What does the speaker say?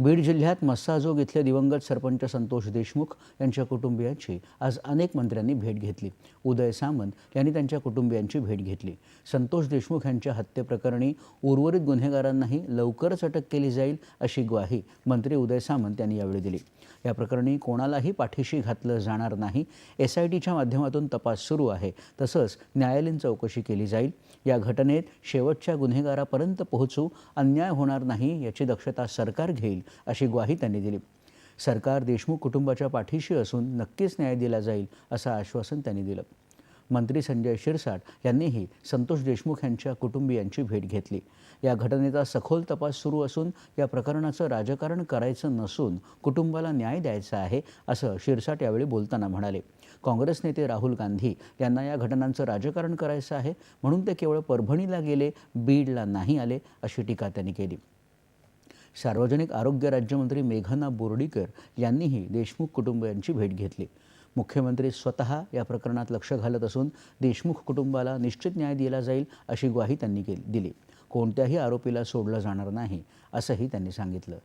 बीड जिल्ह्यात मस्साजोग इथले दिवंगत सरपंच संतोष देशमुख यांच्या कुटुंबियांची आज अनेक मंत्र्यांनी भेट घेतली. उदय सामंत यांनी त्यांच्या कुटुंबियांची भेट घेतली. संतोष देशमुख यांच्या हत्येप्रकरणी उर्वरित गुन्हेगारांनाही लवकरच अटक केली जाईल अशी ग्वाही मंत्री उदय सामंत यांनी यावेळी दिली. या प्रकरणी कोणालाही पाठीशी घातलं जाणार नाही. एस आय टीच्या माध्यमातून तपास सुरू आहे. तसंच न्यायालयीन चौकशी केली जाईल. या घटनेत शेवटच्या गुन्हेगारापर्यंत पोहोचू अन्याय होणार नाही याची दक्षता सरकार घेईल अशी ग्वाही त्यांनी दिली. सरकार देशमुख कुटुंबाच्या पाठीशी असून नक्कीच न्याय दिला जाईल असं आश्वासन त्यांनी दिलं. मंत्री संजय शिरसाट यांनीही संतोष देशमुख यांच्या कुटुंबियांची भेट घेतली. या घटनेचा सखोल तपास सुरू असून या प्रकरणाचं राजकारण करायचं नसून कुटुंबाला न्याय द्यायचा आहे असं शिरसाट यावेळी बोलताना म्हणाले. काँग्रेस नेते राहुल गांधी यांना या घटनांचं राजकारण करायचं आहे म्हणून ते केवळ परभणीला गेले बीडला नाही आले अशी टीका त्यांनी केली. सार्वजनिक आरोग्य राज्यमंत्री मेघना बोर्डीकर यांनीही देशमुख कुटुंबियांची भेट घेतली. मुख्यमंत्री स्वतः या प्रकरणात लक्ष घालत असून देशमुख कुटुंबाला निश्चित न्याय दिला जाईल अशी ग्वाही त्यांनी दिली. कोणत्याही आरोपीला सोडलं जाणार नाही असंही त्यांनी सांगितलं.